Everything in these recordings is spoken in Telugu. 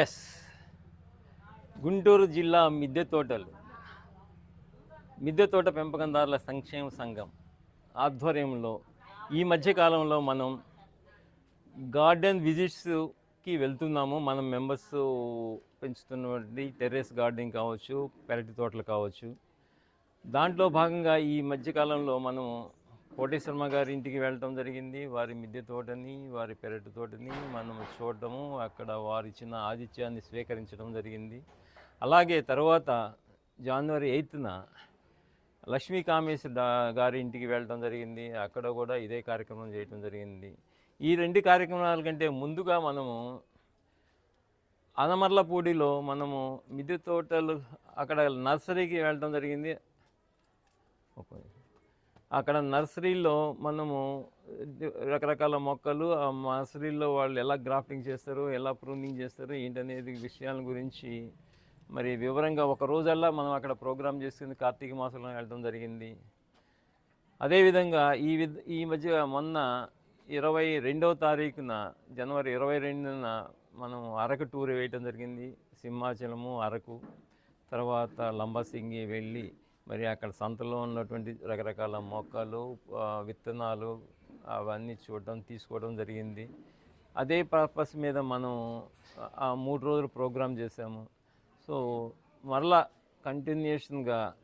ఎస్. గుంటూరు జిల్లా మిద్దె తోటలు. మిద్దె తోట పెంపకందారుల సంక్షేమ సంఘం ఆధ్వర్యంలో ఈ మధ్యకాలంలో మనం గార్డెన్ విజిట్స్కి వెళ్తున్నాము. మనం మెంబర్స్ పెంచుతున్నటువంటి టెర్రస్ గార్డెనింగ్ కావచ్చు పెరటి తోటలు కావచ్చు. దాంట్లో భాగంగా ఈ మధ్యకాలంలో మనం కోటేశ్వర్మ గారి ఇంటికి వెళ్ళటం జరిగింది. వారి మిద్దె తోటని వారి పెరటి తోటని మనం చూడటము అక్కడ వారిచ్చిన ఆతిథ్యాన్ని స్వీకరించడం జరిగింది. అలాగే తర్వాత జనవరి ఎయిత్న లక్ష్మీ కామేశ్వర గారి ఇంటికి వెళ్ళటం జరిగింది. అక్కడ కూడా ఇదే కార్యక్రమం చేయటం జరిగింది. ఈ రెండు కార్యక్రమాల కంటే ముందుగా మనము అనమర్లపూడిలో మనము మిద్దె తోటలు అక్కడ నర్సరీకి వెళ్ళటం జరిగింది. అక్కడ నర్సరీలో మనము రకరకాల మొక్కలు ఆ నర్సరీలో వాళ్ళు ఎలా గ్రాఫ్టింగ్ చేస్తారు ఎలా ప్రూనింగ్ చేస్తారు ఏంటనేది విషయాల గురించి మరి వివరంగా ఒక రోజల్లా మనం అక్కడ ప్రోగ్రామ్ చేసుకుని కార్తీక మాసంలో వెళ్ళడం జరిగింది. అదేవిధంగా ఈ విధ ఈ మధ్య మొన్న ఇరవై రెండవ తారీఖున జనవరి ఇరవై రెండున మనం అరకు టూర్ వేయటం జరిగింది. సింహాచలము అరకు తర్వాత లంబసింగి వెళ్ళి మరి అక్కడ సంతలో ఉన్నటువంటి రకరకాల మొక్కలు విత్తనాలు అవన్నీ చూడడం తీసుకోవడం జరిగింది. అదే పర్పస్ మీద మనం ఆ- మూడు రోజులు ప్రోగ్రామ్ చేసాము సో మరలా కంటిన్యూషన్గా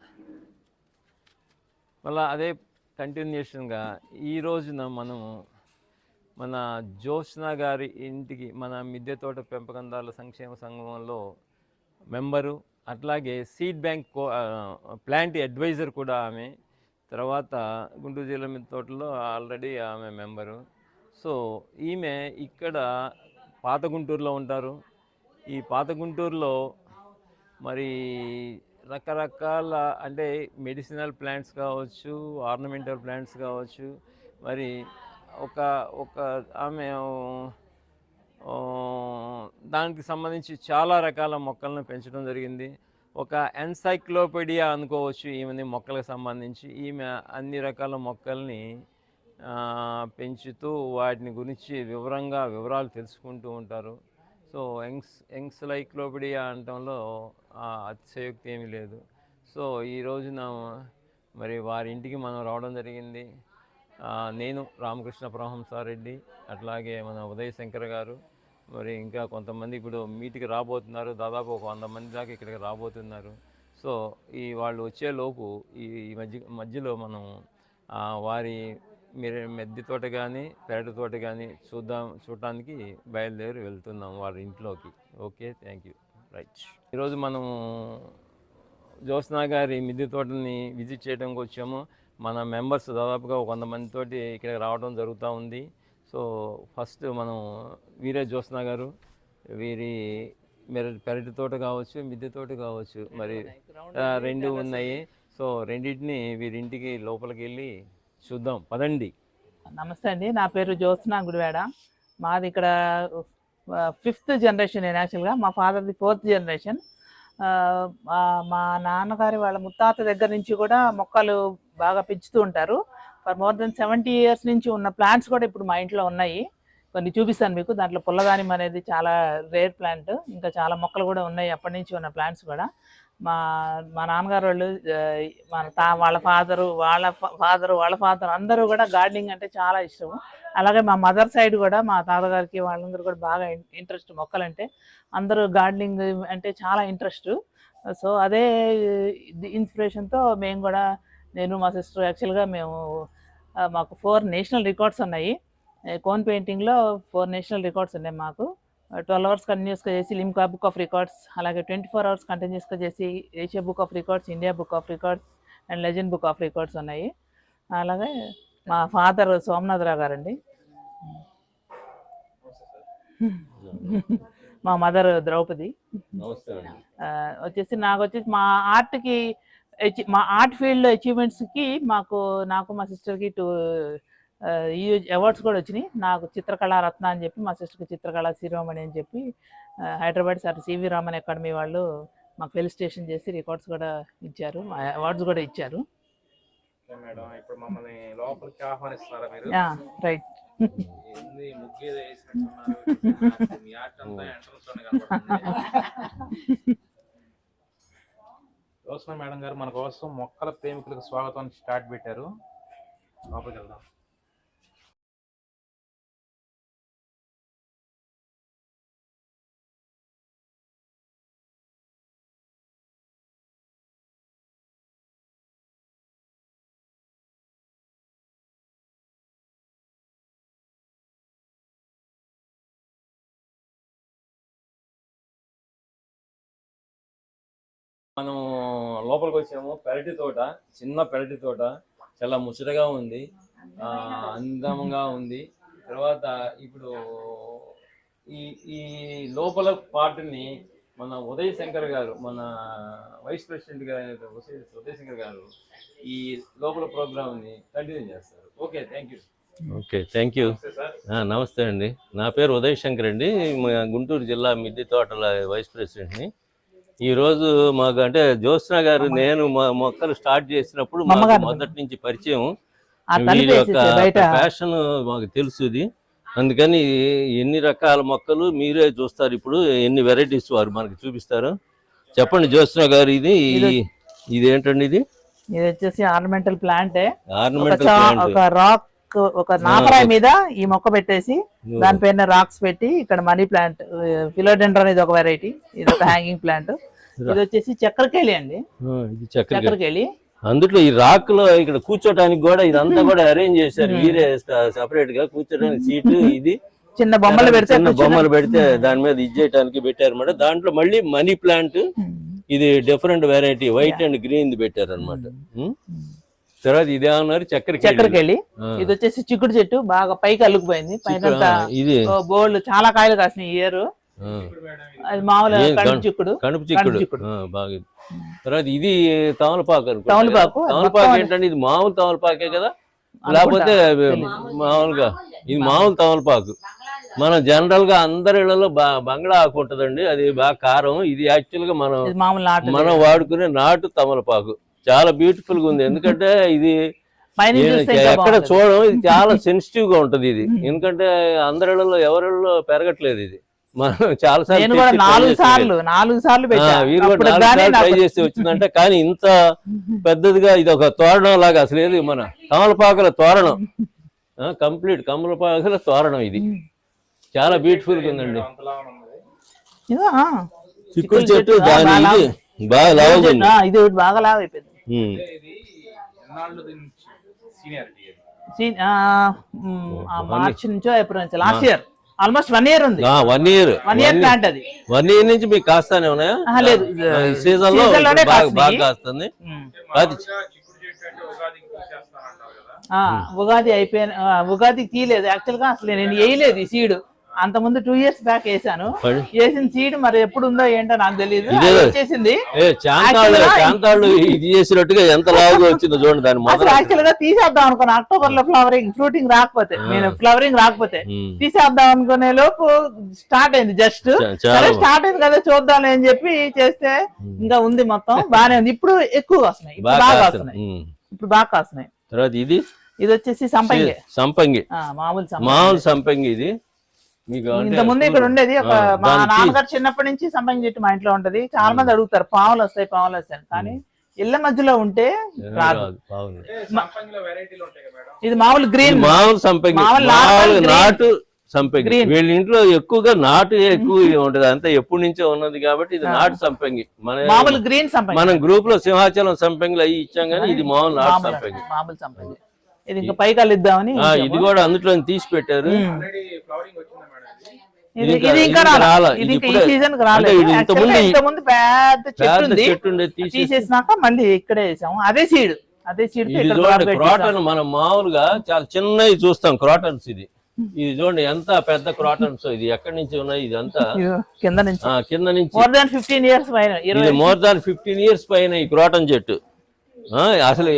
మళ్ళీ అదే కంటిన్యూషన్గా ఈ రోజున మనము మన జ్యోత్స్న గారి ఇంటికి మన మిద్దె తోట పెంపకందారుల సంక్షేమ సంఘంలో మెంబరు అట్లాగే seed bank co plant advisor కూడా ఆమె తర్వాత గుంటూరు జిల్లా మీద తోటలో ఆల్రెడీ ఆమె మెంబరు. సో ఈమె ఇక్కడ పాత గుంటూరులో ఉంటారు. ఈ పాత గుంటూరులో మరి రకరకాల అంటే మెడిసినల్ ప్లాంట్స్ కావచ్చు ఆర్నమెంటల్ ప్లాంట్స్ కావచ్చు మరి ఒక ఒక ఆమె దానికి సంబంధించి చాలా రకాల మొక్కలను పెంచడం జరిగింది. ఒక ఎన్సైక్లోపీడియా అనుకోవచ్చు ఈమెని మొక్కలకు సంబంధించి. ఈమె అన్ని రకాల మొక్కల్ని పెంచుతూ వాటిని గురించి వివరంగా వివరాలు తెలుసుకుంటూ ఉంటారు. సో ఎంగ్స్ ఎంగ్స్లైక్లోపీడియా అనటంలో అతిశయోక్తి ఏమీ లేదు. సో ఈ రోజున మరి వారి ఇంటికి మనం రావడం జరిగింది. నేను రామకృష్ణ పరమహంసారెడ్డి అట్లాగే మన ఉదయ్ శంకర్ గారు మరి ఇంకా కొంతమంది ఇప్పుడు మీటికి రాబోతున్నారు. దాదాపు ఒక వంద మంది దాకా ఇక్కడికి రాబోతున్నారు. సో ఈ వాళ్ళు వచ్చేలోపు ఈ మధ్య మధ్యలో మనం వారి మీరు మెద్ది తోట కానీ పెరటి తోట కానీ చూద్దాం చూడటానికి బయలుదేరి వెళ్తున్నాం వారి ఇంట్లోకి. Okay thank you. రైట్. ఈరోజు మనము జ్యోత్స్నా గారి మిద్దె తోటని విజిట్ చేయడానికి వచ్చాము. మన మెంబర్స్ దాదాపుగా ఒక వంద మందితోటి ఇక్కడికి రావడం జరుగుతూ ఉంది. సో ఫస్ట్ మనం వీరే జ్యోత్స్నా గారు వీరి పెరటి తోట కావచ్చు మిద్దె తోట కావచ్చు మరి రెండు ఉన్నాయి. సో రెండింటిని వీరింటికి లోపలికి వెళ్ళి చూద్దాం. పదండి. నమస్తే అండి. నా పేరు జ్యోత్స్న గుడివాడ. మాది ఇక్కడ ఫిఫ్త్ జనరేషన్ నేను యాక్చువల్గా మా ఫాదర్ది ఫోర్త్ జనరేషన్. మా నాన్నగారి వాళ్ళ ముత్తాత దగ్గర నుంచి కూడా మొక్కలు బాగా పెంచుతూ ఉంటారు. For more than seventy years నుంచి ఉన్న ప్లాంట్స్ కూడా ఇప్పుడు మా ఇంట్లో ఉన్నాయి. కొన్ని చూపిస్తాను మీకు. దాంట్లో పుల్లదానిం అనేది చాలా రేర్ ప్లాంట్ ఇంకా చాలా మొక్కలు కూడా ఉన్నాయి అప్పటి నుంచి ఉన్న ప్లాంట్స్ కూడా. మా మా నాన్నగారు వాళ్ళు మన తా వాళ్ళ ఫాదరు వాళ్ళ ఫాదరు వాళ్ళ ఫాదర్ అందరూ కూడా గార్డెనింగ్ అంటే చాలా ఇష్టం అలాగే మా మదర్ సైడ్ కూడా మా తాతగారికి వాళ్ళందరూ కూడా బాగా ఇంట్రెస్ట్ మొక్కలంటే అందరూ గార్డెనింగ్ అంటే చాలా ఇంట్రెస్ట్ సో అదే ఇన్స్పిరేషన్తో మేము కూడా నేను మా సిస్టర్ యాక్చువల్గా మేము మాకు ఫోర్ నేషనల్ రికార్డ్స్ ఉన్నాయి. కోన్ పెయింటింగ్లో ఫోర్ నేషనల్ రికార్డ్స్ ఉన్నాయి మాకు. ట్వెల్వ్ అవర్స్ కంటిన్యూస్గా చేసి లిమ్కా బుక్ ఆఫ్ రికార్డ్స్ అలాగే ట్వంటీ ఫోర్ అవర్స్ కంటిన్యూస్గా చేసి Asia book of records India book of records and legend book of records ఉన్నాయి. అలాగే మా ఫాదర్ సోమనాథరావు గారండి. మా మదర్ ద్రౌపది వచ్చేసి నాకు వచ్చేసి మా ఆర్ట్కి మా ఆర్ట్ ఫీల్డ్ అచీవ్మెంట్స్కి మాకు నాకు మా సిస్టర్కి టూ ఈ అవార్డ్స్ కూడా వచ్చినాయి. నాకు చిత్రకళా రత్న అని చెప్పి మా సిస్టర్కి చిత్రకళా శిరోమణి అని చెప్పి Hyderabad sir C V Raman academy వాళ్ళు మాకు ఫెలిస్టేషన్ చేసి రికార్డ్స్ కూడా ఇచ్చారు. అవార్డ్స్ కూడా ఇచ్చారు. రైట్ జ్యోత్స్న మేడం గారు మన కోసం మొక్కల ప్రేమికులకు స్వాగతం స్టార్ట్ పెట్టారు. లోపలికి వెళ్దాం. మనం లోపలికి వచ్చాము పెరటి తోట చిన్న పెరటి తోట. చాలా ముచ్చటగా ఉంది. అందంగా ఉంది. తర్వాత ఇప్పుడు ఈ ఈ లోపల పార్ట్ని మన ఉదయ్ శంకర్ గారు మన వైస్ ప్రెసిడెంట్ గారు ఉదయ్ శంకర్ గారు ఈ లోపల ప్రోగ్రామ్ని కంటిన్యూ చేస్తారు. Okay thank you. Okay thank you. నమస్తే అండి. నా పేరు ఉదయ్ శంకర్ అండి. మా గుంటూరు జిల్లా మిద్దె తోటల వైస్ ప్రెసిడెంట్ని. ఈరోజు మాకు అంటే జ్యోత్స్న గారు నేను మా- మొక్కలు స్టార్ట్ చేసినప్పుడు మాకు. మొదటి నుంచి పరిచయం. వీరి యొక్క ప్యాషన్ మాకు తెలుసు అందుకని ఎన్ని రకాల మొక్కలు మీరే చూస్తారు ఇప్పుడు ఎన్ని వెరైటీస్ వారు మనకి చూపిస్తారు. చెప్పండి జ్యోత్స్న గారు ఇది ఇది- ఏంటండి ఇది? ఇది వచ్చేసి ఆర్నమెంటల్ ప్లాంటే. Ornamental plant. ఒక రాక్ ఒక నాపరాయి మీద ఈ మొక్క పెట్టేసి దానిపైన రాక్స్ పెట్టి ఇక్కడ మనీ ప్లాంట్ ఫిలోడెండ్ర అనేది ఒక వెరైటీ ఇది ఒక హ్యాంగింగ్ ప్లాంట్ ఇది వచ్చేసి చక్కెరకేళి అండి. చక్కెరకేళి. అందులో ఈ రాక్లో ఇక్కడ కూర్చోటానికి కూడా ఇదంతా కూడా అరేంజ్ చేశారు. వీరే సపరేట్గా కూర్చోడానికి సీటు ఇది. చిన్న బొమ్మలు పెడితే బొమ్మలు పెడితే దాని మీద ఇది చేయడానికి పెట్టారు అన్నమాట. దాంట్లో మళ్ళీ మనీ ప్లాంట్. ఉమ్. ఇది different variety white and green పెట్టారు అనమాట తర్వాత ఇదే అన్నారు చక్కెర చక్కెరకేళి ఇది వచ్చేసి చిక్కుడు చెట్టు బాగా పైకి అల్లుకుపోయింది పైన ఇది. చాలా కాయలు కాసినాయి ఇయర్ అది మామూలుగా ఏం కడుపు చిక్కుడు. కడుపు చిక్కుడు. బాగా. తర్వాత ఇది తమలపాకు తమలపాకు, తమలపాకు ఏంటంటే ఇది మామూలు తమలపాకే కదా. లేకపోతే. మామూలుగా ఇది మామూలు తమలపాకు. మనం జనరల్గా అందరి ఇళ్ళలో బా- బంగ్లా ఆకు ఉంటదండి. అది బాగా కారం. ఇది యాక్చువల్గా మనం మామూలు మనం వాడుకునే నాటు తమలపాకు. చాలా బ్యూటిఫుల్గా ఉంది. ఎందుకంటే ఇది ఎక్కడ. చూడడం ఇది చాలా సెన్సిటివ్గా ఉంటది ఇది. ఎందుకంటే అందరిలో ఎవరిలో పెరగట్లేదు ఇది. మనం చాలా సార్లు ట్రై చేసి వచ్చిందంటే కానీ ఇంత పెద్దదిగా ఇది ఒక తోరణం లాగా అసలు ఏది మన తమలపాకుల తోరణం. కంప్లీట్ కమలపాకుల తోరణం ఇది. చాలా బ్యూటిఫుల్గా ఉందండి. చిక్కుడు చెట్టు, దాని బాగా ఇది బాగా లావుగా ఉంది. ఆ, ఇది ఒకటి బాగా లావు అయిపోయింది. మార్చి నుంచో ఏప్రిల్ నుంచి? Last year. Almost one year ఉంది. ఆ, one year. One year plant అది. వన్ ఇయర్ నుంచి మీకు కాస్తానే ఉన్నాయా? లేదు. సీజన్లో బాగా కాస్తుంది. ఉగాది అయిపోయిన ఆ, ఉగాదికి తీయలేదు. యాక్చువల్గా అసలు నేను వేయలేదు ఈ సీడ్. అంత ముందు టూ ఇయర్స్ బ్యాక్ వేసాను. వేసిన సీడ్ మరి ఎప్పుడు ఉందో ఏంటో నాకు తెలియదు వచ్చేసింది. ఇది చేసినట్టుగా ఎంత లావుగా వచ్చిందో చూడండి దాని అసలు యాక్చువల్గా తీసేద్దాం అనుకున్నా. అక్టోబర్లో ఫ్లవరింగ్ ఫ్రూటింగ్ రాకపోతే నేను ఫ్లవరింగ్ రాకపోతే. తీసేద్దాం అనుకునే లోపు స్టార్ట్ అయింది జస్ట్ సరే స్టార్ట్ అయింది కదా చూద్దాం అని చెప్పి చేస్తే ఇంకా ఉంది మొత్తం. బానే ఉంది. ఇప్పుడు ఎక్కువ వస్తున్నాయి. బాగా. వస్తున్నాయి. ఇప్పుడు బాగా కాస్తున్నాయి. తర్వాత ఇది? ఇది వచ్చేసి సంపంగి. సంపంగి. మామూలు సంపంగి. మామూలు సంపంగి ఇది. ఇంత ముందు ఇక్కడ ఉండేది ఒక మా నాన్నగారు చిన్నప్పటి నుంచి సంపంగి చెట్టు మా ఇంట్లో ఉంటది. చాలా మంది అడుగుతారు పాములు వస్తాయి పాములు వస్తాయి కానీ ఇళ్ళ మధ్యలో ఉంటే రాదు. రాదు, బాగుంది అంటే సంపంగిలో వెరైటీలు ఉంటాయి కదా మేడం? ఇది మామూలు గ్రీన్. మామూలు సంపంగి. నాటు సంపంగి. వీళ్ళ ఇంట్లో ఎక్కువగా నాటు ఎక్కువ ఉంటది. అంతా ఎప్పటి నుంచో ఉన్నది కాబట్టి ఇది. నాటు సంపంగి. మన మామూలు గ్రీన్ సంపంగి. మనం గ్రూప్లో సింహాచలం సంపంగిలు అవి ఇచ్చాం కానీ ఇది మామూలు నాటు సంపంగి. మామూలు సంపంగి. ఇది ఇంకా పైకి అల్లిద్దామని ఆ, ఇది కూడా అందులో తీసి పెట్టారు ఉమ్. ఆల్రెడీ ఫ్లవరింగ్ వచ్చిందా మేడం ఇది ఇంకా- రాలా. ఇది ఈ సీజన్ రాలేదు పెద్ద చెట్టు ఉంది. తీసేసినాక మళ్ళీ ఇక్కడే వేసాము. అదే సీడ్ అదే సీడ్ క్రాటన్ మనం మామూలుగా చాలా చిన్నవి చూస్తాం క్రాటన్స్ ఇది. ఇది చూడండి ఎంత పెద్ద క్రాటన్స్ ఇది. ఎక్కడి నుంచి ఉన్నాయి ఇది అంతా కింద నుంచి. కింద నుంచి. మోర్ దాన్ ఫిఫ్టీన్ ఇయర్స్ పైన మోర్ దాన్ ఫిఫ్టీన్ ఇయర్స్ పైన ఈ క్రాటన్ చెట్టు. అసలు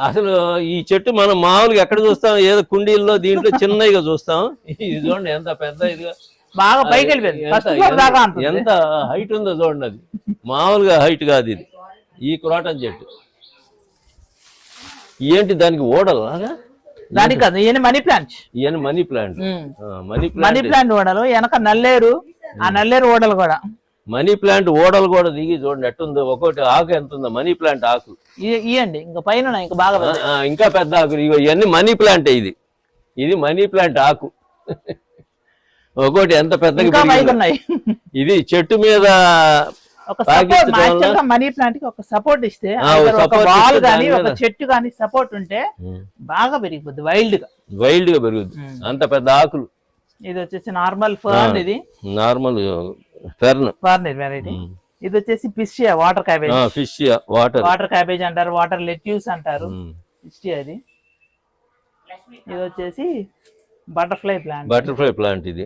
అసలు ఈ చెట్టు మనం మామూలుగా ఎక్కడ చూస్తాం? ఏదో కుండీల్లో దీంట్లో చిన్నగా చూస్తాం. ఇది చూడండి ఎంత పెద్ద ఇదిగా. బాగా పైకి వెళ్ళిపోయింది. ఎంత- ఫస్ట్ ఫ్లోర్ దాకా ఎంత- అంటుంది. ఎంత హైట్ ఉందో చూడండి అది. మామూలుగా హైట్ కాదు ఇది. ఈ క్రాటన్ చెట్టు. ఏంటి దానికి ఓడలాగా దానికి కాదు ఈయన మనీ ప్లాంట్ ఈయన money plant. Money money plant. Plant ఓడలు వెనక నల్లేరు ఆ నల్లేరు ఓడలు కూడా. మనీ ప్లాంట్ ఓడలు కూడా దిగి చూడండి ఎట్టుందో. ఒక్కొక్కటి ఆకు ఎంత ఉందో మనీ ప్లాంట్ ఆకు. ఇ- ఇయ్యండి ఇంకా పైన ఉన్నాయి, ఇంకా బాగా ఆ, పెద్దవి. ఆ, ఇంకా పెద్ద ఆకులు ఇగో ఇవన్నీ మనీ ప్లాంట్ ఇది. ఇది మనీ ప్లాంట్ ఆకు. ఒక్కోటి ఎంత పెద్దగా. ఉన్నాయి ఇది చెట్టు మీద మనీ ప్లాంట్కి ఒక సపోర్ట్ ఇస్తే బాల్ గానీ ఒక చెట్టు గానీ సపోర్ట్ ఉంటే బాగా పెరిగిపోద్ది వైల్డ్గా వైల్డ్గా పెరుగుద్ది అంత పెద్ద ఆకులు. ఇది వచ్చేసి నార్మల్ ఫర్న్ ఇది. నార్మల్ ఫెర్న్ ఫర్న్ వెరైటీ ఇది వచ్చేసి pistia water cabbage fish water water cabbage అంటారు వాటర్ లెట్యూస్ అంటారు. పిస్టియా ఇది. ఇది వచ్చేసి బటర్ఫ్లై ప్లాంట్ బటర్ఫ్లై ప్లాంట్ ఇది.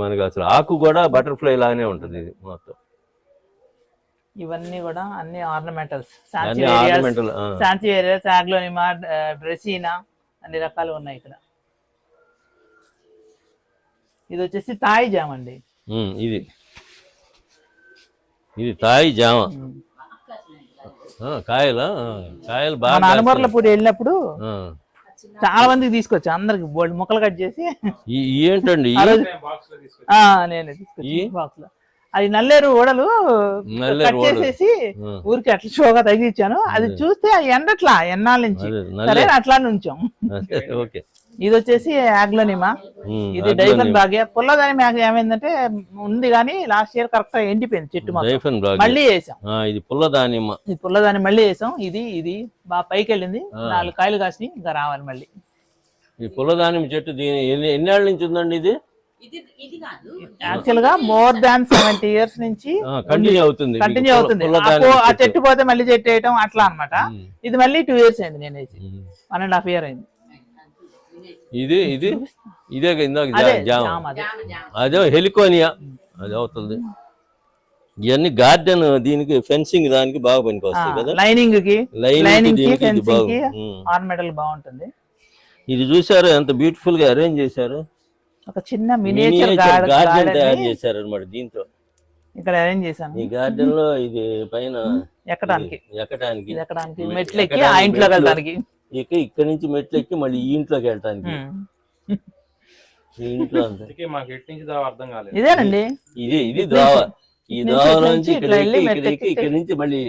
మనకి అసలు. ఆకు కూడా బటర్ఫ్లై లాగానే ఉంటుంది ఇది మొత్తం. ఇవన్నీ కూడా అన్ని ఆర్నమెంటల్స్. సాన్సివేరియస్ ఆగ్లోనిమా డ్రెసీనా అన్ని రకాలు ఉన్నాయి ఇక్కడ. ఇది వచ్చేసి తాయి జామ్ అండి. ఇది. ఇది తాయి జామ. కాయలా? కాయలు బాగా అనుమర్లపూడి వెళ్ళినప్పుడు. చాలా మందికి తీసుకొచ్చి. అందరికి బోల్డ్ ముక్కలు కట్ చేసి ఏంటండి? నేనే తీసుకొచ్చి అది నల్లేరు ఓడలు కట్. చేసేసి ఊరికి అట్లా షోగా తగిలిచ్చాను. అది చూస్తే అది ఎండట్లా ఎన్నాళ్ళ నుంచి? సరే అట్లా నుంచాం. ఓకే. ఇది వచ్చేసి యాగ్లోనిమా ఇది. డైఫన్ బాగా పుల్లదాని మ్యాగ్ ఏమైందంటే ఉంది కానీ లాస్ట్ ఇయర్ కరెక్ట్గా ఎండిపోయింది చెట్టు డైఫన్ మళ్ళీ వేసాం. ఆ, ఇది పుల్ల దానిమ్మ ఈ పుల్లదాన్ని మళ్ళీ వేసాం. ఇది ఇది బాగా పైకి వెళ్ళింది. నాలుగు కాయలు కాసినాయి ఇంకా రావాలి మళ్ళీ. ఈ పుల్ల దానిమ్మ చెట్టు దీని ఎన్ని ఎన్నేళ్ళ నుంచి ఉందండి ఇది? యాక్చువల్గా మోర్ దాన్ సెవెంటీ ఇయర్స్ నుంచి కంటిన్యూ అవుతుంది. కంటిన్యూ అవుతుంది. ఆ చెట్టు. పోతే మళ్ళీ చెట్టు వేయటం అట్లా అన్నమాట. ఉమ్, ఇది మళ్ళీ టూ ఇయర్స్ అయింది నేను వేసి um. One and half year అయింది. ఇది ఇది? ఇదే ఇందాక జామ అదే. హెలికోనియా. అది అవుతుంది. ఇవన్నీ గార్డెన్ దీనికి ఫెన్సింగ్ దానికి బాగా పనికి వస్తాయి కదా? లైనింగ్కి లైన్ లైనింగ్కి దీనికి ఇది ఫెన్సింగ్ బాగు కి ఉమ్. ఆర్నమెంటల్ బాగుంటుంది. ఇది చూసారు ఎంత బ్యూటిఫుల్గా అరేంజ్ చేశారు? ఒక చిన్న మినియేచర్ గార్డెన్ తయారు చేశారు అనమాట దీంతో. ఇక్కడ అరేంజ్ చేశాను. ఈ గార్డెన్లో ఇది పైన ఎక్కడానికి. ఎక్కడానికి. ఇది ఎక్కడానికి? మె- మెట్లు ఎక్కి ఎక్కడానికి ఆ ఇంట్లోకి మెట్లు. వెళ్ళడానికి ఇక ఇక్కడ నుంచి మెట్లు ఎక్కి మళ్ళీ ఈ ఇంట్లోకి వెళ్ళటానికి. ఈ ఇంట్లో అంతా. అందుకే మాకు ఎట్టి నుంచి దాకా అర్థం కాలేదు. ఇదేనండి? ఇది దోవ ఈ దోవ నుంచి ఇక్కడ ఎక్కి ఎక్కి నుంచి మళ్ళీ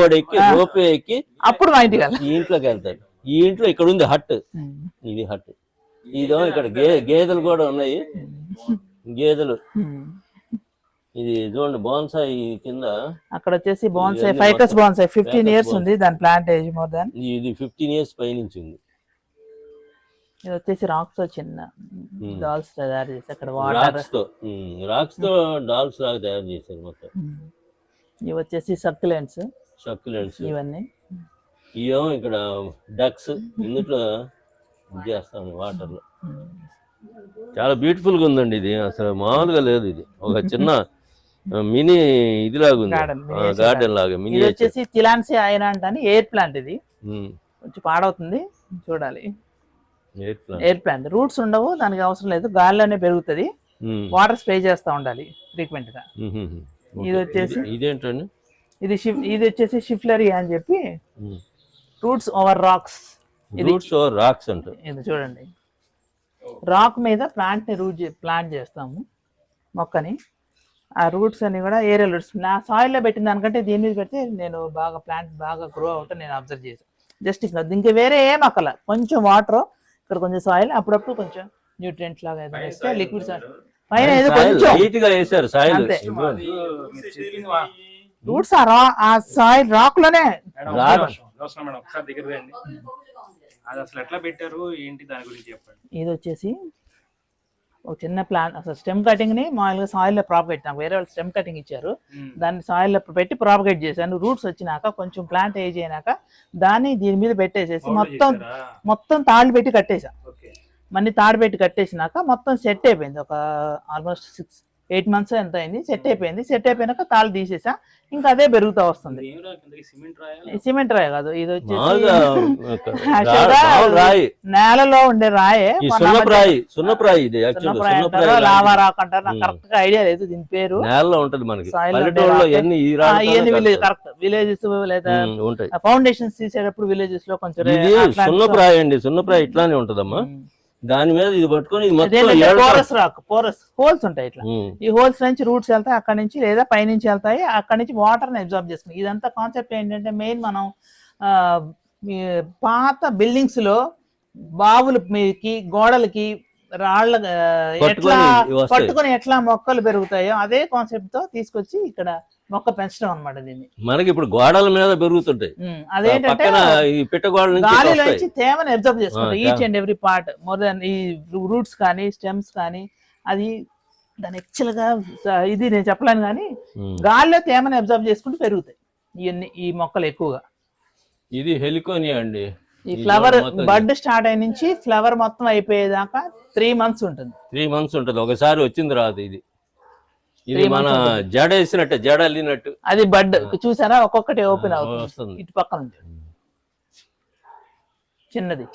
కూడా ఎక్కి ఎక్కి అప్పుడు మా ఇంటికి వెళ్ళాలి ఈ ఇంట్లోకి ఈ ఇంట్లో ఇక్కడ ఉంది హట్. ఇది హట్. ఇదో ఇక్కడ గే గేదెలు కూడా ఉన్నాయి. గేదెలు. ఇది చూడండి బోన్సాయి కింద. అక్కడ వచ్చేసి bonsai ficus bonsai fifteen years. ఉంది దాని ప్లాంట్ ఏజ్ మోర్ దాన్. ఇది ఫిఫ్టీన్ ఇయర్స్ పైనుంచి ఉంది ఇది వచ్చేసి రాక్స్తో చిన్న. డాల్స్ తయారు చేసి అక్కడ వాటర్ రాక్స్తో రాక్స్తో డాల్స్ లాగా తయారు చేశారు మొత్తం. ఇవి వచ్చేసి సర్క్యులెంట్స్ సక్యులెంట్స్. ఇవన్నీ. ఇవేమో ఇక్కడ డక్స్ ఇందులో చేస్తాం వాటర్లో చాలా బ్యూటిఫుల్గా ఉందండి ఇది. అసలు మామూలుగా లేదు ఇది. ఒక చిన్న మినీ miniature గార్డెన్ లాగా. మినీ ఇది వచ్చేసి తిలాన్సీ అయినా అని ఎయిర్ ప్లాంట్ ఇది. కొంచెం పాడవుతుంది చూడాలి. Air plant. రూట్స్ ఉండవు దానికి అవసరం లేదు గాలిలోనే పెరుగుతుంది. వాటర్ స్ప్రే చేస్తూ ఉండాలి ఫ్రీక్వెంట్గా ఇది వచ్చేసి- ఇదేంటండి? ఇది ఇది వచ్చేసి షిఫ్లరీ అని చెప్పి రూట్స్ ఓవర్ రాక్స్. ఇది రూట్స్ రాక్స్ అంటారు ఇది చూడండి. రాక్ మీద ప్లాంట్ని రూట్ ప్లాంట్ చేస్తాము మొక్కని. ఆ రూట్స్ అన్ని కూడా ఏరియల్ రూట్స్. నా సాయిల్లో పెట్టిన దానికంటే దీని మీద పెడితే నేను బాగా ప్లాంట్ బాగా గ్రో అవుతా నేను అబ్జర్వ్ చేశాను జస్ట్ ఇంకా ఇంకా వేరే ఏం అక్కల. కొంచెం వాటర్ ఇక్కడ కొంచెం సాయిల్ అప్పుడప్పుడు కొంచెం న్యూట్రియంట్స్ లాగా వేస్తే లిక్విడ్ సాయిల్ పైన ఏదో కొంచెం సాయిల్ రూట్స్ ఆ రా ఆ సాయిల్ రాక్లోనే ఇది వచ్చేసి ఒక చిన్న ప్లాంట్ అసలు స్టెమ్ కటింగ్ని మామూలుగా సాయిల్లో ప్రాపగేట్ నాకు వేరే వాళ్ళు స్టెమ్ కటింగ్ ఇచ్చారు. దాన్ని సాయిల్లో పెట్టి ప్రాపగేట్ చేశాను. రూట్స్ వచ్చినాక కొంచెం ప్లాంట్ ఏజ్ అయినాక దాన్ని దీని మీద పెట్టేసేసి మొత్తం? మొత్తం తాళ్ళు పెట్టి కట్టేసా ఓకే. మళ్ళీ తాడు పెట్టి కట్టేసినాక మొత్తం సెట్ అయిపోయింది. ఒక ఆల్మోస్ట్ సిక్స్ ఎయిట్ మంత్స్ ఎంత అయింది సెట్ అయిపోయింది. సెట్ అయిపోయినాక తాళ్ళు తీసేసా. ఇంకా అదే పెరుగుతూ వస్తుంది. సిమెంట్ రాయి? కాదు. ఇది వచ్చేసి నేలలో ఉండే రాయే. సున్నప్రాయి లావా. రాక్ అంటారు? నాకు. కరెక్ట్గా ఐడియా లేదు దీని పేరు. నేలలో ఉంటది మనకి. కరెక్ట్ విలేజెస్ లేదా ఫౌండేషన్స్ తీసేటప్పుడు విలేజెస్లో కొంచెం రే- ఇది అట్లాంటి సున్నపు రాయి అండి. సున్నపు రాయి ఇట్లానే ఉంటదమ్మా. దాని మీద ఇది పట్టుకొని ఇది మొత్తం పోరస్ రాక్ పోరస్ హోల్స్ ఉంటాయి ఇట్లా. ఈ హోల్స్ నుంచి రూట్స్ వెళ్తాయి అక్కడ నుంచి లేదా పైనుంచి వెళ్తాయి అక్కడ నుంచి వాటర్ని అబ్జర్వ్ చేసుకుని ఇదంతా కాన్సెప్ట్ ఏంటంటే మెయిన్ మనం పాత బిల్డింగ్స్లో బావుల మీదకి గోడలకి రాళ్ళ ఎట్లా. పట్టుకొని ఎట్లా మొక్కలు పెరుగుతాయో అదే కాన్సెప్ట్తో తీసుకొచ్చి ఇక్కడ మొక్క పెంచడం అన్నమాట దీన్ని. మనకి ఇప్పుడు గోడల మీద పెరుగుతుంటాయి. అదేంటంటే ఈ నుంచి తేమని అబ్జర్వ్ చేసుకుంటాం each and every part more than ఈ రూట్స్ కానీ స్టెమ్స్ కానీ అది దాని actual గా ఇది నేను చెప్పలేను కానీ. గాలిలో తేమని అబ్జర్వ్ చేసుకుంటూ పెరుగుతాయి ఇవన్నీ ఈ మొక్కలు ఎక్కువగా. ఇది హెలికోనియా అండి. ఈ ఫ్లవర్ బడ్ స్టార్ట్ అయి నుంచి ఫ్లవర్ మొత్తం అయిపోయేదాకా త్రీ మంత్స్ ఉంటుంది. త్రీ మంత్స్ ఉంటది. ఒకసారి వచ్చింది రాదు ఇది. ఇది మన. జడ వేసినట్టు జడ అల్లినట్టు. అది బడ్ చూసారా? ఒక్కొక్కటి ఓపెన్ అవుతుంది. ఇటు పక్కన ఉంది. చిన్నది.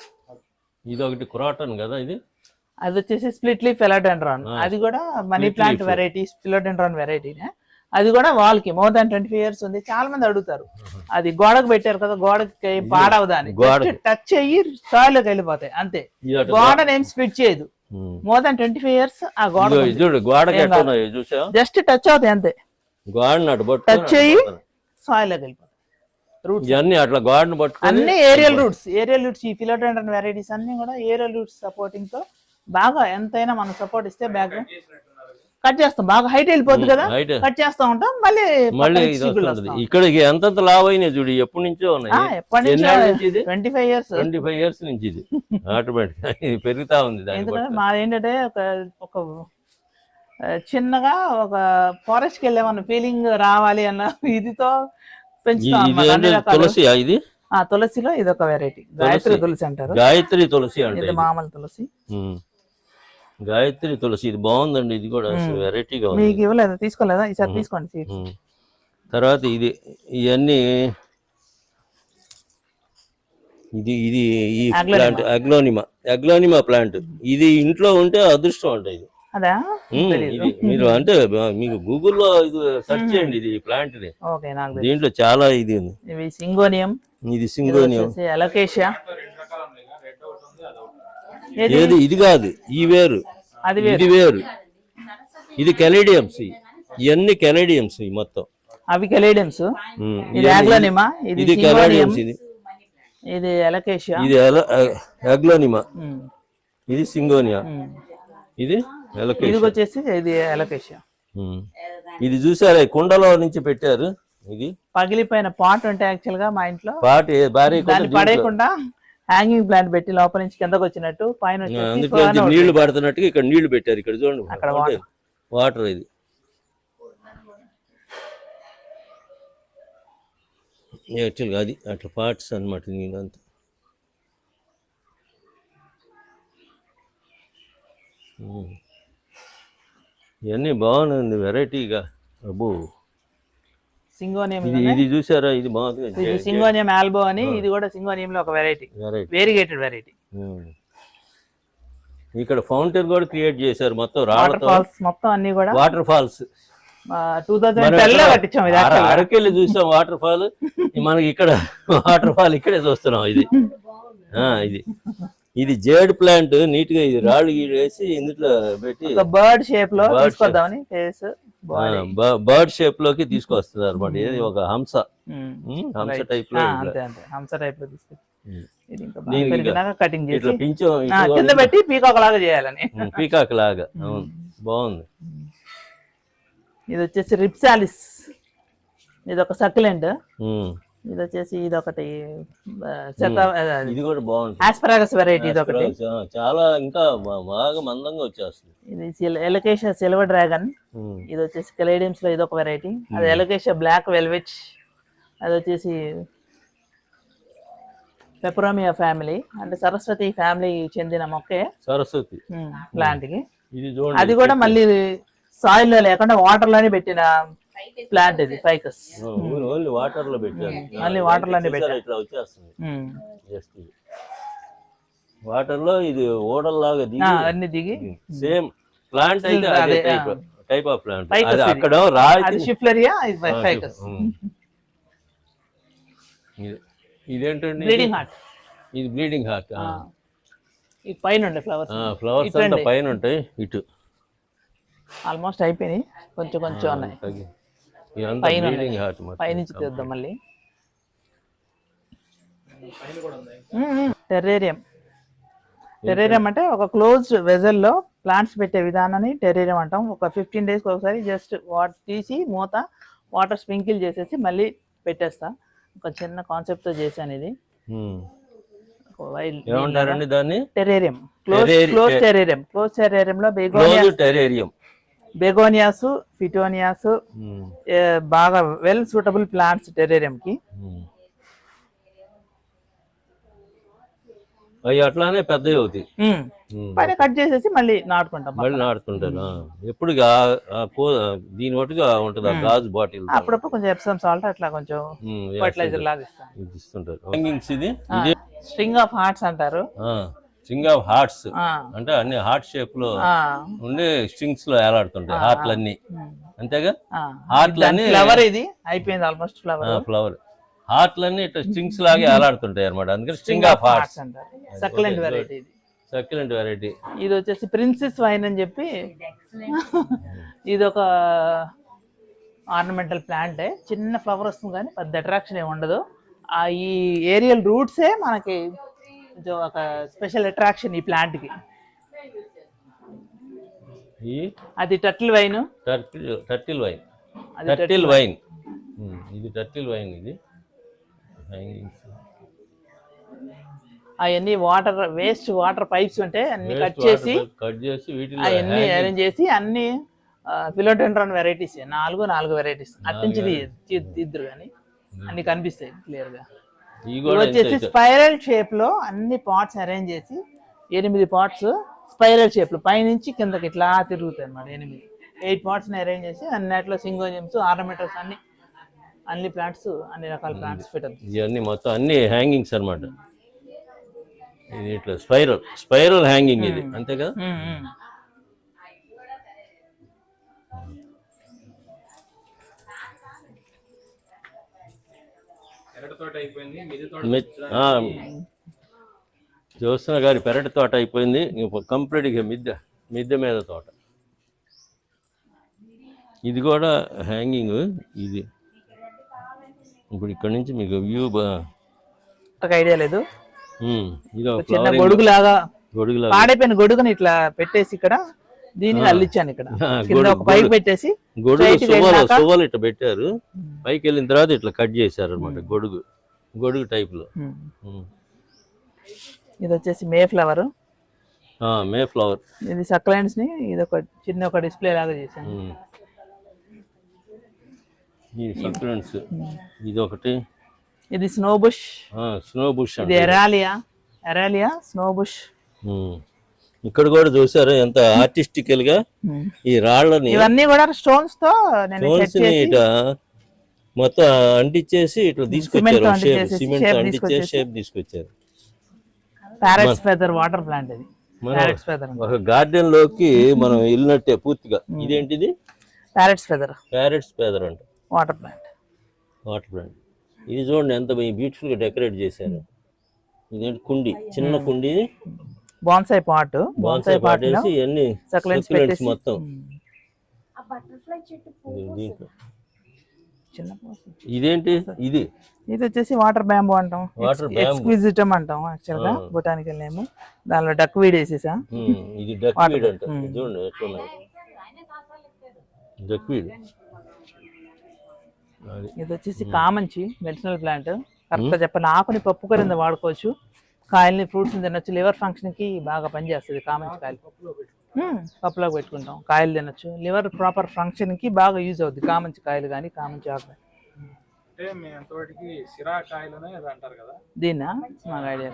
ఇది ఒకటి క్రాటన్ కదా ఇది? అది వచ్చేసి స్ప్లిట్ లీఫ్ ఫిలోడెండ్రాన్. ఆ, అది కూడా మనీ ప్లాంట్. వెరైటీ ఫిలోడెండ్రాన్ వెరైటీనే. అది కూడా వాల్కి మోర్ దాన్ ట్వంటీ ఇయర్స్ ఉంది. చాలా మంది అడుగుతారు. అది గోడకు పెట్టారు కదా గోడకి ఏం పాడవదా అని. గోడకి. టచ్ అయ్యి సాయిల్ వెళ్ళిపోతాయి. అంతే. గోడను ఏం స్ప్లిట్ చేయదు. More than twenty five years ఆ గోడ చూడు గోడకి చూసా జస్ట్ టచ్ అవుతాయి అంతే. అటు టచ్ పట్టుకొని. సాయిల్ రూట్స్ ఇవన్నీ అట్లా గోడని పట్టుకొని అన్ని ఏరియల్ రూట్స్ ఏరియల్ రూట్స్ ఈ ఫిలోడెండ్రాన్ వెరైటీస్ అన్ని కూడా ఏరియల్ రూట్స్ సపోర్టింగ్తో బాగా ఎంతైనా మనం సపోర్ట్ ఇస్తే బ్యాక్ కట్ చేస్తాం బాగా హైట్ వెళ్ళిపోద్ది కదా హైట్ కట్ చేస్తా ఉంటాం మళ్ళీ మళ్ళీ ఇది. ఇక్కడ ఎంతంత లావ్ అయినాయి చూడు ఎప్పటి నుంచో ఆ, ఉన్నాయి ఎప్పటి ఎన్నేళ్ళ నుంచి ఇది? Twenty five years twenty five years నుంచి ఇది ఆటోమేటిక్ ఇది పెరుగుతా ఉంది దాని ఎందుకంటే బట్టి. మాది ఏంటంటే ఒక ఒక ఆ, చిన్నగా ఒక ఫారెస్ట్కి వెళ్ళామన్న ఫీలింగ్ రావాలి అన్న ఇదితో ఈ- పెంచుతాం ఇది అన్నమాట. అన్ని ఏంటి రకాలు. తులసి ఇది ఆ తులసిలో ఇది ఒక వెరైటీ గాయత్రి తులసి అంటారు గాయత్రి తులసి అంటే ఇది. మామూలు తులసి ఉమ్. గాయత్రి తులసి ఇది బాగుందండి ఇది కూడా వెరైటీగా ఉంది. మీకు ఇవ్వలేదా? తీసుకోలేదా? ఈసారి. తీసుకోండి సీడ్స్. తర్వాత ఇది ఇవన్నీ ఇది ఇది ఈ. ప్లాంట్ అగ్లోనిమా అగ్లోనిమా ప్లాంట్ ఇది ఇంట్లో ఉంటే అదృష్టం అంట ఇది. మీరు అంటే మీకు గూగుల్లో ఇది సెర్చ్ చేయండి ఇది ప్లాంట్ని. దీంట్లో చాలా ఇది ఉంది. సింగోనియం. ఇది సింగోనియం. ఎలకేషియా ఏది? ఇది కాదు. ఈ వేరు. ఇది వేరు. ఇది కెనేడియమ్స్ ఇవన్నీ కెనేడియమ్స్ ఈ మొత్తం. అవి కెలేడియమ్స్ ఇది ఇది ఇది ఇది ఇది ఎలకేషియా ఇది అగ్లోనిమా ఉమ్, ఇది సింగోనియా. ఇది ఇది ఎలకేషన్ వచ్చేసి ఇది ఎలకేషియా. ఇది చూసారా? కుండలో నుంచి పెట్టారు. ఇది పగిలిపోయిన పాట్ ఉంటే యాక్చువల్గా మా ఇంట్లో. పాటి దాన్ని పడేయకుండా హ్యాంగింగ్ ప్లాంట్ పెట్టి లోపల నుంచి కిందకు వచ్చినట్టు పైన. నీళ్ళు పడుతున్నట్టుగా ఇక్కడ నీళ్ళు పెట్టారు ఇక్కడ చూడండి అక్కడ వాటర్. ఇది. యాక్చువల్గా అది అట్లా పార్ట్స్ అన్నమాట నీళ్ళంతా. ఇవన్నీ బాగుంది వెరైటీగా. అబ్బో. సింగోనియం ఇది ఇది చూసారా? ఇది బాగుంది. సింగోనియం ఆల్బో అని ఇది కూడా సింగోనియం లో ఒక వెరైటీ వేరిగేటెడ్ వెరైటీ. ఇక్కడ ఫౌంటైన్ కూడా క్రియేట్ చేశారు మొత్తం వాటర్ ఫాల్స్ మొత్తం అన్ని కూడా. వాటర్ ఫాల్స్ టూ కట్టించాం ఇది. అరకెళ్ళి చూసాం వాటర్ ఫాల్ మనకి ఇక్కడ వాటర్ ఫాల్ ఇక్కడే చూస్తున్నాం ఇది. ఆ ఇది. ఇది జేడ్ ప్లాంట్ నీట్గా ఇది రాళ్ళు వేసి ఇందులో పెట్టి బర్డ్ షేప్లో తీసుకొద్దామని ఫేస్ బర్డ్ షేప్లోకి తీసుకొస్తుంది అనమాట ఇది ఒక హంస. హంస టైప్లో హంస టైప్లో కటింగ్ ఇట్లా పించం కింద పెట్టి పీకాక్ లాగా చేయాలని. పీకాక్ లాగా. బాగుంది. ఇది వచ్చేసి రిప్సాలిస్ ఇది ఒక సక్యులెంట్ ఉమ్. ఇది వచ్చేసి ఇది ఒకటి ఇది కూడా బాగుంది ఆస్పరాగస్ వెరైటీ ఇది ఒకటి. చాలా ఇంకా బాగా మందంగా వచ్చేస్తుంది. ఇది ఎలకేషియా సిల్వర్ డ్రాగన్. ఇది వచ్చేసి కెలేడియమ్స్లో ఇది ఒక వెరైటీ అది ఎలకేషియా బ్లాక్ వెల్వెట్ అది వచ్చేసి పెపరోమియా ఫ్యామిలీ అంటే సరస్వతి ఫ్యామిలీ చెందిన మొక్కే. సరస్వతి. ప్లాంట్కి. అది కూడా మళ్ళీ సాయిల్లో లేకుండా వాటర్లోనే పెట్టిన ప్లాంట్ ఇది ఫైకస్ ఓన్లీ వాటర్లో పెట్టారు. Only water లోనే చూసారా పెట్టారు. ఇట్లా వచ్చేస్తుంది. జస్ట్ వాటర్లో ఇది ఓడల్లాగా దిగి అన్ని దిగి. సేమ్ ప్లాంట్ అయితే Hmm. అదే అదే, టైప్. టైప్ ఆఫ్ ప్లాంట్ అది. అక్కడ రాయి షిఫ్లరియా ఫైకస్ ఇదేంటండి? బ్లీడింగ్ హార్ట్ ఇది బ్లీడింగ్ హార్ట్ ఈ పైన ఉండే ఫ్లవర్స్ ఫ్లవర్స్ అంతా. పైన ఉంటాయి ఇటు. ఆల్మోస్ట్ అయిపోయినాయి. కొంచెం కొంచెం ఉన్నాయి. పైనుంచి తీద్దాం మళ్ళీ. టెర్రేరియం. టెర్రేరియం అంటే ఒక క్లోజ్డ్ వెజల్లో ప్లాంట్స్ పెట్టే విధానాన్ని టెర్రేరియం అంటాం. ఒక ఫిఫ్టీన్ డేస్కి ఒకసారి జస్ట్ వాటర్ తీసి మూత వాటర్ స్ప్రింకిల్ చేసేసి మళ్ళీ పెట్టేస్తా. ఒక చిన్న కాన్సెప్ట్తో చేశాను ఇది. ఏమంటారండి దాన్ని? Terrarium close. Close terrarium close టెరేరియంలో begonia close terrarium begonias fittonias బాగా వెల్ సూటబుల్ ప్లాంట్స్ టెరేరియం కి అవి అట్లానే పెద్దవి అవుతాయి. ఉమ్. ఉమ్. పైన కట్ చేసేసి మళ్ళీ నాటుకుంటాం మళ్ళీ నాడుతుంటారు ఆ. ఎప్పుడు దీని ఒకటిగా ఉంటుంది ఆ గాజు బాటిల్. అప్పుడప్పుడు కొంచెం ఎప్సమ్ సాల్ట్ అట్లా కొంచెం ఫర్టిలైజర్ లాగా ఇస్తాం. ఇది ఇస్తుంటారు. హ్యాంగింగ్స్ ఇది? ఇది? స్ట్రింగ్ ఆఫ్ హార్ట్స్ అంటారు. స్ట్రింగ్ ఆఫ్ హార్ట్స్ అంటే అన్ని హార్ట్ షేప్లో ఉండి స్ట్రింగ్స్లో ఏలాడుతుంటాయి హార్ట్లు అన్ని అంతేగా. హార్ట్లన్నీ ఫ్లవర్ ఇది? అయిపోయింది ఆల్మోస్ట్ ఫ్లవర్ ఫ్లవర్ హార్ట్లన్నీ ఇట్లా స్ట్రింగ్స్ లాగా ఏలాడుతుంటాయి అనమాట అందుకని స్ట్రింగ్ ఆఫ్ హార్ట్స్ అంటారు. సక్లెంట్ వెరైటీ ఇది. సక్యులెంట్ వెరైటీ ఇది వచ్చేసి ప్రిన్సెస్ వైన్ అని చెప్పి ఇది ఒక ఆర్నమెంటల్ ప్లాంటే చిన్న ఫ్లవర్ వస్తుంది కానీ పెద్ద అట్రాక్షన్ ఏమి ఉండదు. ఆ ఈ ఏరియల్ రూట్సే మనకి కొంచెం ఒక స్పెషల్ అట్రాక్షన్ ఈ plant కి. అది turtle vine turtle turtle vine అది టర్టిల్ వైన్ ఇది టర్టిల్ వైన్ ఇది. హ్యాంగింగ్స్ అవన్నీ వాటర్ వేస్ట్ వాటర్ పైప్స్ ఉంటే అన్ని కట్ చేసి కట్ చేసి వీటిలో అవన్నీ అరేంజ్ చేసి అన్ని ఫిలోడెండ్రాన్ వెరైటీస్ నాలుగు నాలుగు వెరైటీస్ అట్నుంచి ఇద్దరు కానీ అన్ని కనిపిస్తాయి క్లియర్గా. ఇవి ఇవి కూడా వచ్చేసి స్పైరల్ షేప్లో అన్ని పాట్స్ అరేంజ్ చేసి ఎనిమిది పాట్స్ స్పైరల్ షేప్లో. పైనుంచి కిందకి ఇట్లా తిరుగుతాయి అన్నమాట ఎనిమిది. ఎయిట్ పాట్స్ని అరేంజ్ చేసి అన్నిట్లో సింగోజియమ్స్ ఆర్నమెంటల్స్ అన్ని అన్ని ప్లాంట్స్ అన్ని రకాల ప్లాంట్స్ పెట్టదు ఇవన్నీ మొత్తం అన్ని హ్యాంగింగ్స్ అన్నమాట. ఇది ఇట్లా స్పైరల్ స్పైరల్ హ్యాంగింగ్ ఇది. అంతే కదా జ్యోత్స్న గారి పెరటి తోట అయిపోయింది. కంప్లీట్గా మిద్దె మిద్దె మీద తోట. ఇది కూడా హ్యాంగింగ్ ఇది. ఇప్పుడు ఇక్కడ నుంచి మీకు వ్యూ ఐడియా లేదు. ఇది ఒక చిన్న flowering గొడుగు లాగా గొడుగులా పాడైపోయిన గొడుగుని ఇట్లా పెట్టేసి ఇక్కడ దీనికి అల్లిచ్చాను ఇక్కడ. కింద ఒక పైకి. పెట్టేసి గొడుగు ఇట్లా పెట్టారు. పైకి వెళ్ళిన తర్వాత ఇట్లా కట్ చేశారు అనమాట గొడుగు గొడుగు టైప్లో. ఇది వచ్చేసి మే ఫ్లవర్. మే ఫ్లవర్. ఇది సక్లైన్స్ని ఇది ఒక చిన్న ఒక డిస్ప్లే లాగా చేశాను. ఉమ్. ఈ సక్యులెంట్స్ ఇది ఒకటి. ఇది స్నో బుష్. స్నో బుష్ ఇది ఎరాలియా ఎరాలియా స్నో బుష్. ఇక్కడ కూడా చూసారు ఎంత ఆర్టిస్టికల్గా ఈ రాళ్ళని ఇవన్నీ కూడా స్టోన్స్తో స్టోన్స్ సెట్ని చేసి ఇట మొత్తం అంటించేసి ఇట్లా తీసుకొచ్చారు సిమెంట్ అంటించేసి. షేప్ తీసుకొచ్చారు. ప్యారెట్స్ ఫెదర్ వాటర్ ప్లాంట్ ఇది. మనం ప్యారెట్స్ ఫెదర్ ఒక గార్డెన్లోకి మనం వెళ్ళినట్టే పూర్తిగా. ఇదేంటిది? ప్యారెట్స్ ఫెదర్ ప్యారెట్స్ అంట. వాటర్ ప్లాంట్ వాటర్ ప్లాంట్ ఇది చూడండి ఎంత బ్యూటిఫుల్గా డెకరేట్ చేశారు. ఇదేంటి కుండి? చిన్న కుండి. బాన్సాయి పాట్ బాన్సాయి పాట్ ఇవన్నీ సక్లెంట్స్ పెట్టేసి మొత్తం. చిన్న. ఇదేంటి? ఇది? ఇది వచ్చేసి వాటర్ బ్యాంబూ అంటాం. Bamboo. ఎక్స్క్విజిటమ్ అంటాం యాక్చువల్గా బొటానికల్ నేమ్. దానిలో డక్ వీడ్ వేసేసా? ఇది డక్వీడ్ అంట. ఉమ్. ఇది చూడండి ఎట్లున్నాయి డక్వీడ్ అది ఇది వచ్చేసి కామంచి మెడిసినల్ ప్లాంట్ కరెక్ట్ చెప్పాలి ఆకుని పప్పు కింద వాడుకోవచ్చు. కాయల్ని ఫ్రూట్స్ తినొచ్చు. లివర్ ఫంక్షన్కి బాగా పనిచేస్తుంది కామంచి కాయలు. పప్పులో పెట్టుకుంటాం. కాయలు తినొచ్చు. లివర్ ప్రాపర్ ఫంక్షన్కి బాగా యూజ్ అవుద్ది. కామంచి కాయలు కానీ కామంచి ఆకు మాకు ఐడియా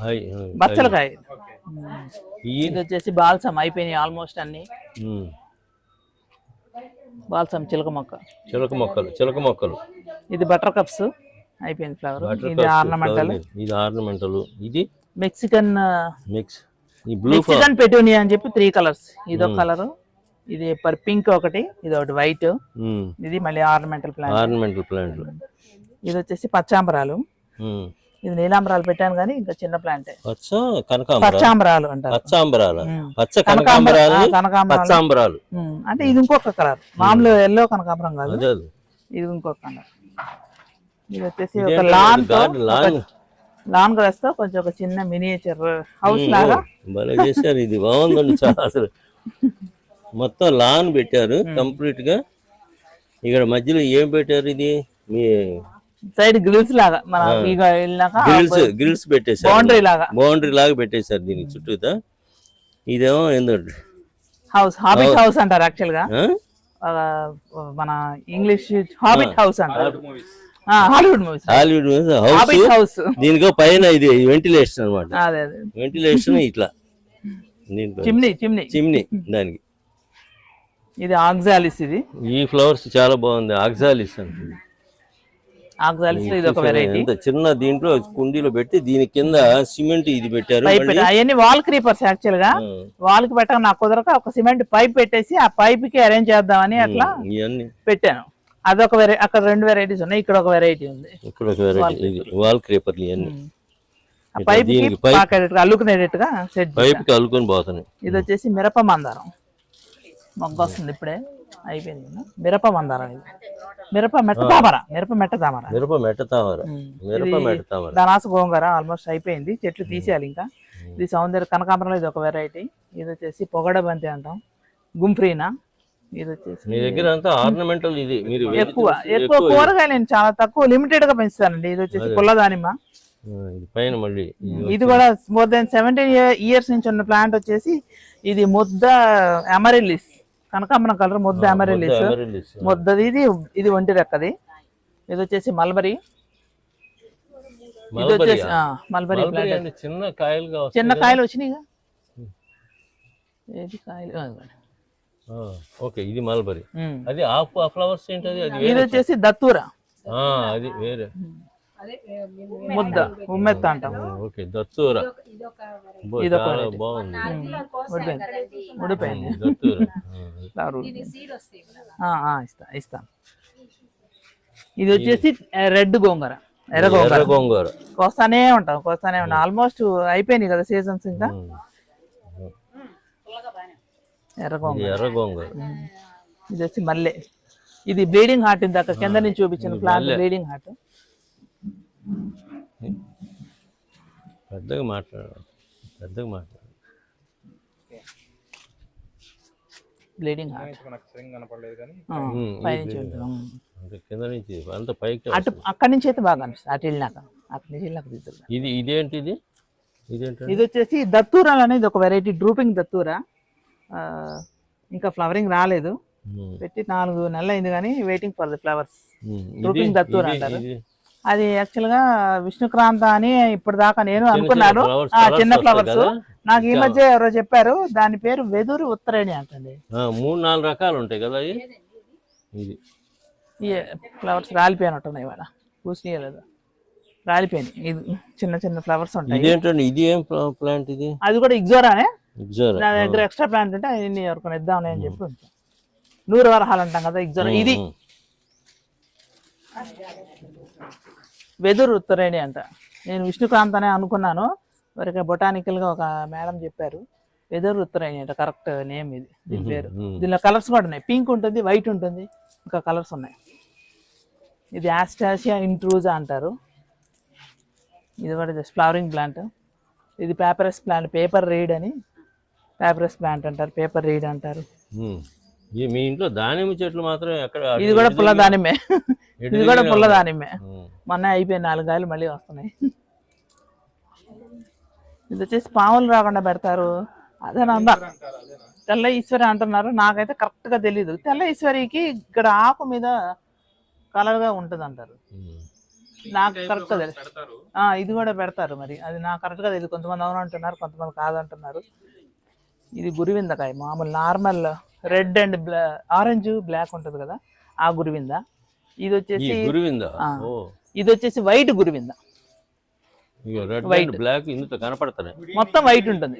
హాయ్, బచ్చల కాయ ఓకే మ్మ్. ఈ. ఇది వచ్చేసి బాల్సమ్ అయిపోయినాయి ఆల్మోస్ట్ అన్ని. ఉమ్, బాల్సమ్ చిలక మొక్క. చిలక మొక్కలు చిలక మొక్కలు. ఇది బటర్ కప్స్. అయిపోయింది ఫ్లవర్. ఇది ఆర్నమెంటల్. ఇది ఆర్నమెంటల్. ఇది మెక్సికన్ మిక్స్. ఈ బ్లూ మెక్సికన్ పెటూనియా అని చెప్పి త్రీ కలర్స్ ఇది ఒక కలర్ ఇది పర్ పింక్ ఒకటి ఇది ఒకటి వైట్ ఇది మళ్ళీ ఆర్నమెంటల్ ప్లాంట్. ఆర్నమెంటల్ ప్లాంట్లు ఇది వచ్చేసి పచ్చాంబరాలు. ఇది నీలాంబరాలు పెట్టాను కానీ ఇంకా చిన్న ప్లాంటే పచ్చ కనకాంబరాలు. పచ్చాంబరాలు అంటారు. పచ్చాంబరాలు. పచ్చ కనకాంబర- కనకాంబరాలు పచ్చాంబరాలు. అంటే ఇది ఇంకొక కలర్. మామూలు ఎల్లో కనకాంబరం కాదు. ఇది ఇంకొక కలర్. ఇది వచ్చేసి ఒక లాన్ lawn. లాన్ గ్రాస్తో కొంచెం ఒక చిన్న మినియేచర్ హౌస్ లాగా. భలే చేశారు ఇది. బాగుందండి చాలా అసలు. మొత్తం లాన్ పెట్టారు కంప్లీట్గా. ఇక్కడ మధ్యలో ఏం పెట్టారు ఇది? మీ సైడ్ గ్రిల్స్ లాగా. మన ఇక వెళ్ళినాక గ్రిల్స్ గ్రిల్స్ పెట్టేశారు. బౌండరీ లాగా. బౌండరీ లాగా పెట్టేశారు దీనికి చుట్టూతా. ఇదేమో ఏంటంటే హౌస్ హాబిట్ హౌస్ అంటారు యాక్చువల్గా. మన ఇంగ్లీష్ హాబిట్ హౌస్ అంటారు. Hollywood movies Hollywood house house దీనికో పైన ఇది వెంటిలేషన్ అదే వెంటిలేషన్ ఇట్లా. చిమ్నీ చిమ్నీ చిమ్నీ దానికి. ఇది ఆక్సాలిస్ ఇది. ఈ ఫ్లవర్స్ చాలా బాగుంది ఆక్సాలిస్ అంటుంది ఆక్సాలిస్ ఇది ఒక వెరైటీ ఎంత చిన్న దీంట్లో కుండీలో పెట్టి దీని కింద సిమెంట్ ఇది పెట్టారు అవన్నీ వాల్ క్రీపర్స్ యాక్చువల్గా. వాల్కి పెట్టక నాకు కుదరక ఒక సిమెంట్ పైప్ పెట్టేసి ఆ పైప్కి అరేంజ్ చేద్దామని అట్లా ఇవన్నీ. పెట్టాను. అదొక వెరై అక్కడ రెండు వెరైటీస్ ఉన్నాయి ఇక్కడ ఒక వెరైటీ ఉంది. ఇక్కడ ఒక వెరైటీ ఇది వాల్ క్రేపర్లు ఇవన్నీ పైప్ అల్లుకునేటట్టుగా సెట్ పైప్కి అల్లుకొని పోతున్నాయి. ఇది వచ్చేసి మిరప మందారం. మొగ్గ వస్తుంది ఇప్పుడే. అయిపోయింది. మిరప మందారం ఇది. మిరప మెట్ట తామర మిరప మెట్ట తామర. మిరప మెట్ట తామర. మిరప మెట్ట తామర. ధనాస గోంగూర ఆల్మోస్ట్ అయిపోయింది. చెట్లు తీసేయాలి ఇంకా. ఇది సౌందర్య కనకాంబరంలో ఇది ఒక వెరైటీ ఇది వచ్చేసి పొగడ బంతి అంటాం. గుంఫ్రీనా ఇది వచ్చేసి మీ దగ్గర అంతా ఆర్నమెంటల్ ఇది. మీరు ఎక్కువ ఎక్కువ కూరగాయలు నేను చాలా తక్కువ లిమిటెడ్గా పెంచుతానండి. ఇది వచ్చేసి పుల్ల దానిమ్మ. ఆ, ఇది పైన మళ్ళీ. ఇది ఇది కూడా మోర్ దెన్ సెవెంటీన్ ఇయర్స్ నుంచి ఉన్న ప్లాంట్ వచ్చేసి ఇది ముద్ద అమరిల్లిస్. కనకాంబరం కలర్ ముద్ద amaryllis. ముద్దది ఇది ఇది ఒంటి రెక్కది. ఇది వచ్చేసి మల్బరీ. ఇది వచ్చేసి మల్బరీ ప్లాంట్ చిన్న వస్తాయి చిన్న కాయలు వచ్చినాయిగా? ఏది కాయలు? ఓకే ఇది మల్బరీ. అది ఆఫ్ ఫ్లవర్స్ ఏంటది? అది ఇది వేరే వచ్చేసి దత్తూర. ఆ, అది వేరే. ముద్ద. ఉమ్మెత్త అంటాం. Okay datura. చాలా. బాగుంది. ఉడిపోయింది. ఉడిపోయింది. దత్తూర. ఫ్లవర్ ఆ, ఆ, ఇస్తా ఇస్తాను ఇది వచ్చేసి రెడ్ గోంగూర. ఎర్ర గోంగూర ఎర్ర గోంగూర. కోస్తానే ఉంటాం కోస్తానే ఉంటాం. ఆల్మోస్ట్ అయిపోయినాయి కదా సీజన్స్ ఇంకా. ఉమ్. ఎర్ర ఇది వచ్చి మల్లె. ఇది బ్లీడింగ్ హార్ట్ ఇందాక కింద నుంచి చూపించిన ప్లాంట్ బ్లీడింగ్ హార్ట్. పెద్దగా మాట్లాడాలి. పెద్దగా మాట్లాడాలి. Bleeding heart. కింద నుంచి అంత పైకి అటు అక్కడి నుంచి అయితే బాగా అనిపిస్తుంది. అటు వెళ్ళినాక అక్కడి నుంచి వెళ్ళినాక తీద్దాం ఇది ఇదేంటి ఇది ఇది వచ్చేసి దత్తూరాలు అనేది ఒక వెరైటీ డ్రూపింగ్ దత్తూరా. ఇంకా ఫ్లవరింగ్ రాలేదు. పెట్టి నాలుగు నెలలు అయింది కానీ waiting for the flowers drooping datura అంటారు. అది యాక్చువల్గా విష్ణుక్రాంత అని ఇప్పటిదాకా నేను అనుకున్నాను. ఆ, చిన్న ఫ్లవర్స్? నాకు ఈ మధ్య ఎవరో చెప్పారు దాని పేరు వెదురు ఉత్తరేణి అంటండి. మూడు నాలుగు రకాలు ఉంటాయి కదా ఇది? ఫ్లవర్స్ రాలిపోయినట్టున్నాయి ఇవాళ. పూసినాయి లేదా రాలిపోయినాయి. ఇది చిన్న చిన్న ఫ్లవర్స్ ఉంటాయి. ఇదేంటండి? ఇది ఏం ప్లాంట్ ఇది? అది కూడా ఇగ్జోరానే? ఇగ్జారా? నా దగ్గర ఎక్స్ట్రా ప్లాంట్ ఉంటే అన్ని ఎవరికొని ఇద్దామని అని చెప్పి. నూరు వరహాలు అంటాం కదా ఇగ్జోరా? ఇది. వెదురు ఉత్తరేణి అంట. నేను విష్ణుకాంత్ అనే అనుకున్నాను. మరి బొటానికల్గా ఒక మేడం చెప్పారు. వెదురు ఉత్తరేణి అంట. కరెక్ట్ నేమ్ ఇది. దీని పేరు. దీనిలో కలర్స్ కూడా ఉన్నాయి. పింక్ ఉంటుంది వైట్ ఉంటుంది. ఇంకా కలర్స్ ఉన్నాయి. ఇది ఆస్టాసియా ఇంట్రూజా అంటారు. ఇది కూడా జస్ట్ ఫ్లవరింగ్ ప్లాంట్ ఇది పేపరస్ ప్లాంట్ పేపర్ రీడ్ అని పేపరస్ ప్లాంట్ అంటారు పేపర్ రీడ్ అంటారు. ఈ మీ ఇంట్లో దానిమ్మ చెట్లు మాత్రం ఎక్కడ? ఇది కూడా పుల్ల దానిమ్మే. ఇది కూడా పుల్ల. దానిమ్మే. ఉమ్. మొన్న అయిపోయి నాలుగు కాయలు మళ్ళీ వస్తున్నాయి. ఇది వచ్చేసి పాములు రాకుండా పెడతారు. అదే? నంద తెల్ల ఈశ్వరి అంటున్నారు. నాకైతే కరెక్ట్గా తెలీదు. తెల్ల ఈశ్వరికి ఇక్కడ ఆకు మీద కలర్గా ఉంటది అంటారు ఉమ్. నాకు కరెక్ట్గా తెలుసు ఇది కూడా పెడతారు మరి. అది నాకు కరెక్ట్గా తెలియదు కొంతమంది అవును అంటున్నారు కొంతమంది కాదంటున్నారు. ఇది గురివిందకాయ మామూలు నార్మల్ రెడ్ అండ్ బ్లా ఆరెంజ్ బ్లాక్ ఉంటుంది కదా ఆ గురువింద. ఇది ఈ వచ్చేసి గురువిందా ఇది వచ్చేసి వైట్ గురువింద. అండ్ బ్లాక్ ఇందులో మొత్తం వైట్ ఉంటుంది.